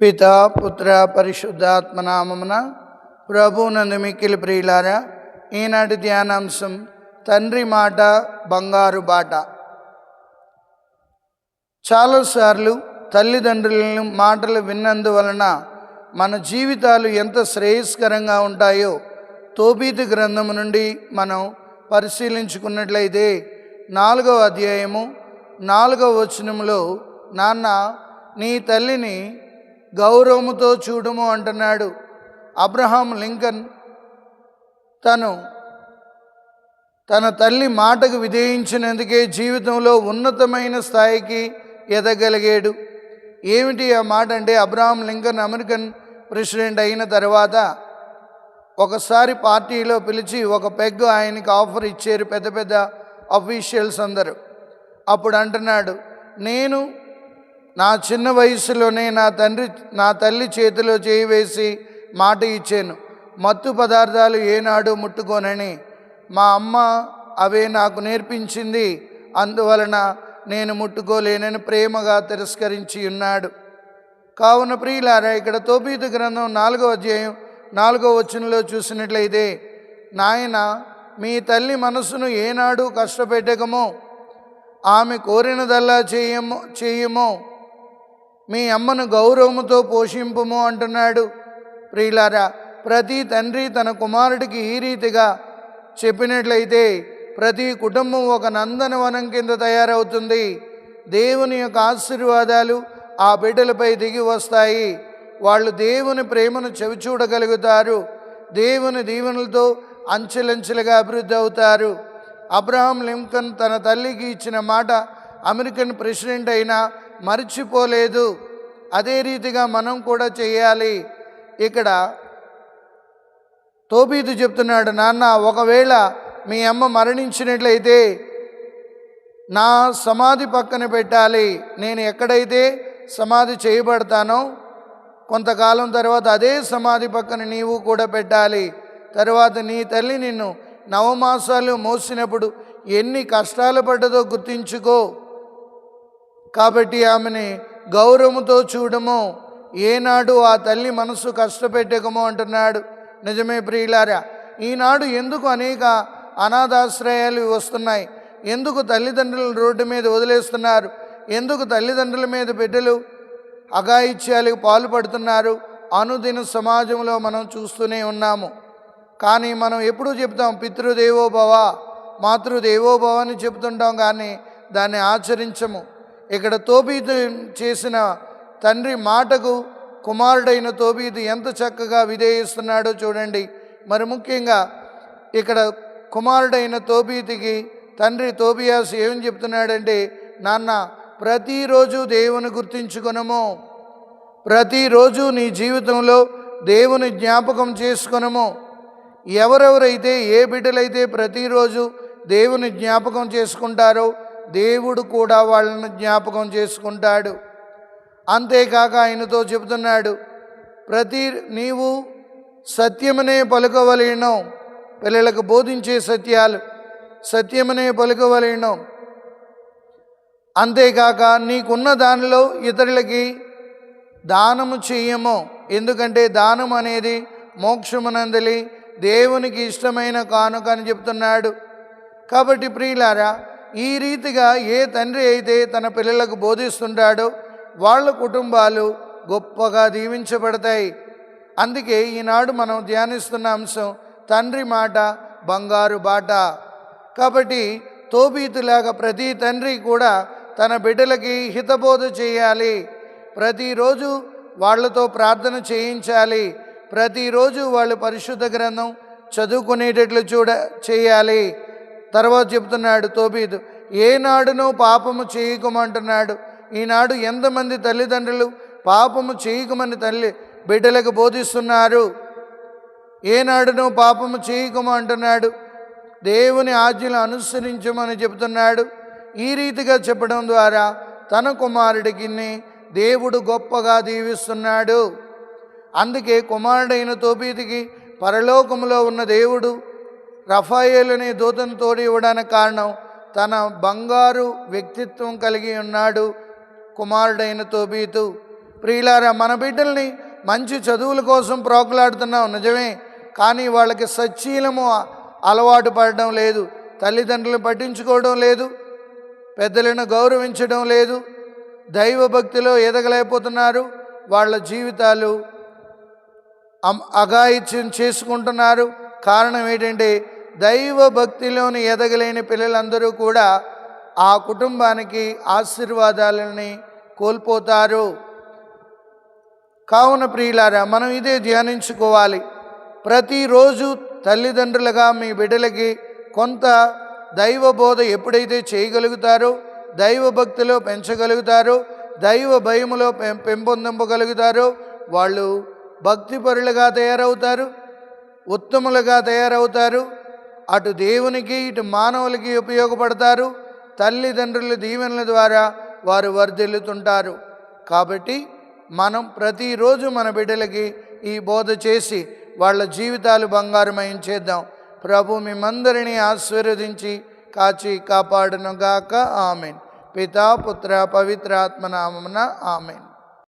పిత పుత్ర పరిశుద్ధాత్మనామమున ప్రభునందు మిక్కిలి ప్రియులారా ఈనాటి ధ్యానాంశం తండ్రి మాట బంగారు బాట. చాలాసార్లు తల్లిదండ్రులను మాటలు విన్నందువలన మన జీవితాలు ఎంత శ్రేయస్కరంగా ఉంటాయో తోబీతి గ్రంథము నుండి మనం పరిశీలించుకున్నట్లయితే నాలుగవ అధ్యాయము నాలుగవ వచనములో నాన్న నీ తల్లిని గౌరవముతో చూడము అంటున్నాడు అబ్రహాం లింకన్. తను తన తల్లి మాటకు విధేయించినందుకే జీవితంలో ఉన్నతమైన స్థాయికి ఎదగలిగాడు. ఏమిటి ఆ మాట అంటే అబ్రహాం లింకన్ అమెరికన్ ప్రెసిడెంట్ అయిన తర్వాత ఒకసారి పార్టీలో పిలిచి ఒక పెగ్ ఆయనకి ఆఫర్ ఇచ్చారు పెద్ద పెద్ద అఫీషియల్స్ అందరూ. అప్పుడు అంటున్నాడు నేను నా చిన్న వయసులోనే నా తండ్రి నా తల్లి చేతిలో చేయి వేసి మాట ఇచ్చాను. మత్తు పదార్థాలు ఏనాడు ముట్టుకోనని. మా అమ్మ అవే నాకు నేర్పించింది. అందువలన నేను ముట్టుకోలేనని ప్రేమగా తిరస్కరించి ఉన్నాడు. కావున ప్రియులారా ఇక్కడ తోపీతు గ్రంథం నాలుగో అధ్యాయం నాలుగో వచనంలో చూసినట్లయితే నాయన మీ తల్లి మనసును ఏనాడు కష్టపెట్టకమో. ఆమె కోరినదల్లా చేయమో చేయమో. మీ అమ్మను గౌరవముతో పోషింపుము అంటున్నాడు. ప్రియులారా ప్రతి తండ్రి తన కుమారుడికి ఈ రీతిగా చెప్పినట్లయితే ప్రతి కుటుంబం ఒక నందనవనం కింద తయారవుతుంది. దేవుని యొక్క ఆశీర్వాదాలు ఆ బిడ్డలపై దిగి వస్తాయి. వాళ్ళు దేవుని ప్రేమను చెవిచూడగలుగుతారు. దేవుని దీవెనలతో అంచెలంచెలుగా అభివృద్ధి అవుతారు. అబ్రహాం లింకన్ తన తల్లికి ఇచ్చిన మాట అమెరికన్ ప్రెసిడెంట్ అయినా మర్చిపోలేదు. అదే రీతిగా మనం కూడా చేయాలి. ఇక్కడ తోబీతు చెప్తున్నాడు నాన్న ఒకవేళ మీ అమ్మ మరణించినట్లయితే నా సమాధి పక్కన పెట్టాలి. నేను ఎక్కడైతే సమాధి చేయబడతానో కొంతకాలం తర్వాత అదే సమాధి పక్కన నీవు కూడా పెట్టాలి. తర్వాత నీ తల్లి నిన్ను నవమాసాలు మోసినప్పుడు ఎన్ని కష్టాలు పడ్డదో గుర్తించుకో. కాబట్టి ఆమెని గౌరవముతో చూడము. ఏనాడు ఆ తల్లి మనసు కష్టపెట్టకము అంటున్నాడు. నిజమే ప్రియులారా ఈనాడు ఎందుకు అనేక అనాథాశ్రయాలు వస్తున్నాయి? ఎందుకు తల్లిదండ్రులను రోడ్డు మీద వదిలేస్తున్నారు? ఎందుకు తల్లిదండ్రుల మీద బిడ్డలు అఘాయిత్యాలకు పాల్పడుతున్నారు అనుదిన సమాజంలో మనం చూస్తూనే ఉన్నాము. కానీ మనం ఎప్పుడూ చెప్తాం పితృదేవోభవ మాతృదేవోభవ అని చెప్తుంటాం కానీ దాన్ని ఆచరించము. ఇక్కడ తోబీదు చేసిన తండ్రి మాటకు కుమారుడైన తోబీదు ఎంత చక్కగా విధేయిస్తున్నాడో చూడండి. మరి ముఖ్యంగా ఇక్కడ కుమారుడైన తోబీతికి తండ్రి తోబియాస్ ఏం చెప్తున్నాడంటే నాన్న ప్రతిరోజు దేవుని గుర్తించుకొనము. ప్రతిరోజు నీ జీవితంలో దేవుని జ్ఞాపకం చేసుకొనము. ఎవరెవరైతే ఏ బిడ్డలైతే ప్రతిరోజు దేవుని జ్ఞాపకం చేసుకుంటారో దేవుడు కూడా వాళ్ళను జ్ఞాపకం చేసుకుంటాడు. అంతేకాక ఆయనతో చెబుతున్నాడు ప్రతి నీవు సత్యమనే పలుకవలేను పిల్లలకు బోధించే సత్యాలు సత్యమనే పలుకవలేను. అంతేకాక నీకున్న దానిలో ఇతరులకి దానము చెయ్యము. ఎందుకంటే దానం అనేది మోక్షమునందలి దేవునికి ఇష్టమైన కానుక అని చెప్తున్నాడు. కాబట్టి ప్రియులారా ఈ రీతిగా ఏ తండ్రి అయితే తన పిల్లలకు బోధిస్తుంటాడో వాళ్ళ కుటుంబాలు గొప్పగా దీవించబడతాయి. అందుకే ఈనాడు మనం ధ్యానిస్తున్న అంశం తండ్రి మాట బంగారు బాట. కాబట్టి తోబీతులాగా ప్రతి తండ్రి కూడా తన బిడ్డలకి హితబోధ చేయాలి. ప్రతిరోజు వాళ్ళతో ప్రార్థన చేయించాలి. ప్రతిరోజు వాళ్ళు పరిశుద్ధ గ్రంథం చదువుకునేటట్లు చూడ చేయాలి. తర్వాత చెబుతున్నాడు తోబీదు ఏనాడునో పాపము చేయకమంటున్నాడు. ఈనాడు ఎంతమంది తల్లిదండ్రులు పాపము చేయకమని తల్లి బిడ్డలకు బోధిస్తున్నారు? ఏనాడునో పాపము చేయకము అంటున్నాడు దేవుని ఆజ్ఞలు అనుసరించమని చెబుతున్నాడు. ఈ రీతిగా చెప్పడం ద్వారా తన కుమారుడికి దేవుడు గొప్పగా దీవిస్తున్నాడు. అందుకే కుమారుడైన తోబీతికి పరలోకములో ఉన్న దేవుడు రఫాయేల్ అనే దూతను తోడి ఇవ్వడానికి కారణం తన బంగారు వ్యక్తిత్వం కలిగి ఉన్నాడు కుమారుడైన తోబీతు. ప్రియులారా మన బిడ్డల్ని మంచి చదువుల కోసం ప్రోకులాడుతున్నాం నిజమే. కానీ వాళ్ళకి సచ్చీలము అలవాటు పడడం లేదు తల్లిదండ్రులను పట్టించుకోవడం లేదు పెద్దలను గౌరవించడం లేదు దైవభక్తిలో ఎదగలేకపోతున్నారు వాళ్ళ జీవితాలు అమ్- అఘాయిత్యం చేసుకుంటున్నారు. కారణం ఏంటంటే దైవ భక్తిలోని ఎదగలేని పిల్లలందరూ కూడా ఆ కుటుంబానికి ఆశీర్వాదాలని కోల్పోతారు. కావున ప్రియులారా మనం ఇదే ధ్యానించుకోవాలి. ప్రతిరోజు తల్లిదండ్రులుగా మీ బిడ్డలకి కొంత దైవ బోధ ఎప్పుడైతే చేయగలుగుతారో దైవ భక్తిలో పెంచగలుగుతారో దైవ భయములో పెం పెంపొందింపగలుగుతారో వాళ్ళు భక్తిపరులుగా తయారవుతారు ఉత్తములుగా తయారవుతారు. అటు దేవునికి ఇటు మానవులకి ఉపయోగపడతారు. తల్లిదండ్రుల దీవెనల ద్వారా వారు వర్ధిల్లుతుంటారు. కాబట్టి మనం ప్రతిరోజు మన బిడ్డలకి ఈ బోధ చేసి వాళ్ళ జీవితాలు బంగారమయం చేద్దాం. ప్రభు మిమ్మందరినీ ఆశీర్వదించి కాచి కాపాడునుగాక. ఆమెన్. పితా పుత్ర పవిత్ర నామమున ఆమెన్.